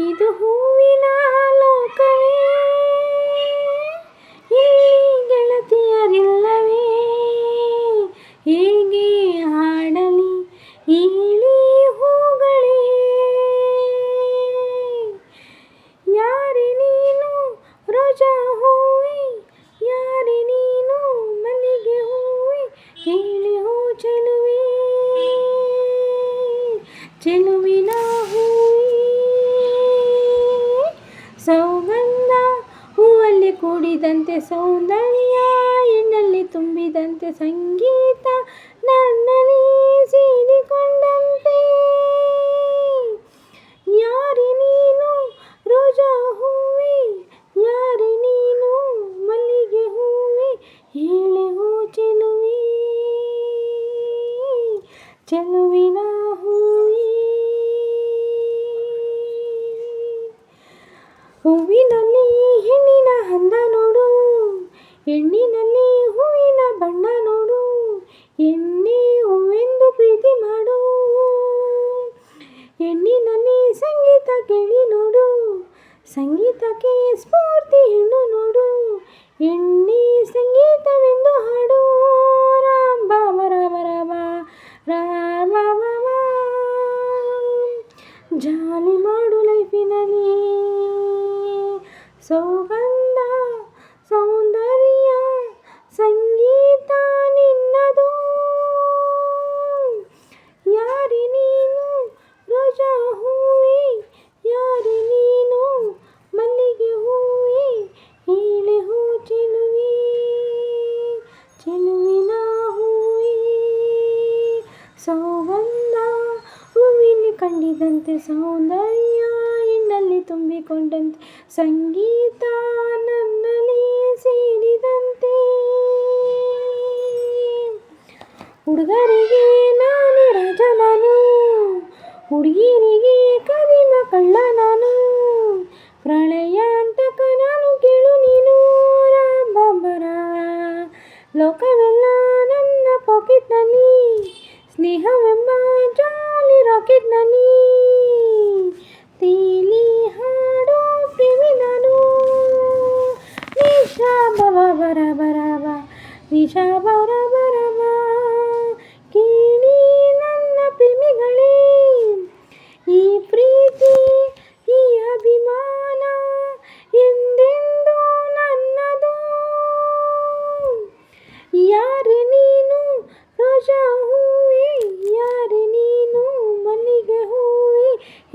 ಇದು ಹೂವಿನ ಲೋಕವೇ ಕೂಡಿದಂತೆ ಸೌಂದರ್ಯ ಎಣ್ಣಲ್ಲಿ ತುಂಬಿದಂತೆ ಸಂಗೀತ, ನನ್ನಲ್ಲಿ ಸೇರಿಕೊಂಡಂತೆ. ಯಾರಿ ನೀನು? ರೋಜಾ ಹೂವಿ, ಯಾರಿ ನೀನು? ಮಲ್ಲಿಗೆ ಹೂವಿ ಹೇಳಿ ಹೂ ಚೆಲುವಿ. ಚೆಲುವಿನ ಹೂವೆ ಸಂಗೀತ ಕೇಳಿ ನೋಡು ಸಂಗೀತಕ್ಕೆ ಸ್ಫೂರ್ತಿ ಹೆಣ್ಣು ನೋಡು ಎಣ್ಣೆ ಸಂಗೀತವೆಂದು ಹಾಡು ರಾಮ ಬಾಮ ರಾಮ ರಾಮ ರಾಮ ಬಾಮ ಜಾಲಿ ಮಾಡು ಲೈಫಿನಲ್ಲಿ ಸೌಗಂಧ ಕಂಡಿದಂತೆ ಸೌಂದರ್ಯ ಎಣ್ಣಲ್ಲಿ ತುಂಬಿಕೊಂಡಂತೆ. ಸಂಗೀತ ನನ್ನಲ್ಲಿ ಸೇರಿದಂತೆ. ಹುಡುಗರಿಗೆ ನಾನು ರಾಜ ನಾನು. ಹುಡುಗಿರಿಗೆ ಕದಿಮ ಕಳ್ಳ ನಾನು. ಪ್ರಳಯ ಅಂತಕ ನಾನು ಕೇಳು ನೀನು ರಾಂಬರ ಲೋಕವೆಲ್ಲ ನನ್ನ ಪಾಕೆಟ್ನಲ್ಲಿ స్నేహమమ్మ జాలి రాకెట్ నని తేలి హాడో ప్రేమి నను నిషా బబా బరా బరా బా నిషా బరా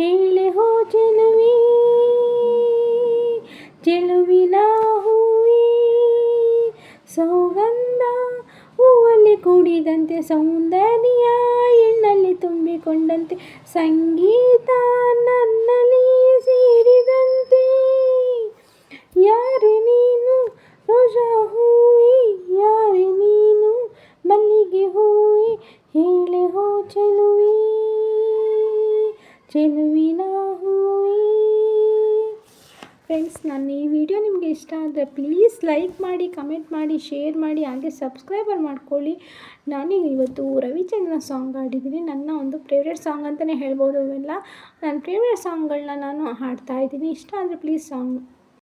ಹೇಳೆ ಹೋ ಚೆಲುವಿ ಚೆಲುವಿನ ಹೂವಿ. ಸೌಗಂಧ ಹೂವಲ್ಲಿ ಕೂಡಿದಂತೆ ಸೌಂದರ್ಯ ಎಣ್ಣಲ್ಲಿ ತುಂಬಿಕೊಂಡಂತೆ ಸಂಗೀತ ನನ್ನಲ್ಲಿ. ಚೆಲುವಿನ ಹೂವಿ. ಫ್ರೆಂಡ್ಸ್ ನನ್ನ ಈ ವಿಡಿಯೋ ನಿಮಗೆ ಇಷ್ಟ ಆದರೆ ಪ್ಲೀಸ್ ಲೈಕ್ ಮಾಡಿ ಕಮೆಂಟ್ ಮಾಡಿ ಶೇರ್ ಮಾಡಿ, ಹಾಗೆ ಸಬ್ಸ್ಕ್ರೈಬರ್ ಮಾಡ್ಕೊಳ್ಳಿ. ನಾನೀಗ ಇವತ್ತು ರವಿಚಂದ್ರನ ಸಾಂಗ್ ಹಾಡಿದ್ದೀನಿ. ನನ್ನ ಒಂದು ಫೇವ್ರೆಟ್ ಸಾಂಗ್ ಅಂತಲೇ ಹೇಳ್ಬೋದು ಅವೆಲ್ಲ ನನ್ನ ಫೇವ್ರೆಟ್ ಸಾಂಗ್ಗಳನ್ನ ನಾನು ಹಾಡ್ತಾ ಇದ್ದೀನಿ. ಇಷ್ಟ ಅಂದರೆ ಪ್ಲೀಸ್ ಸಾಂಗ್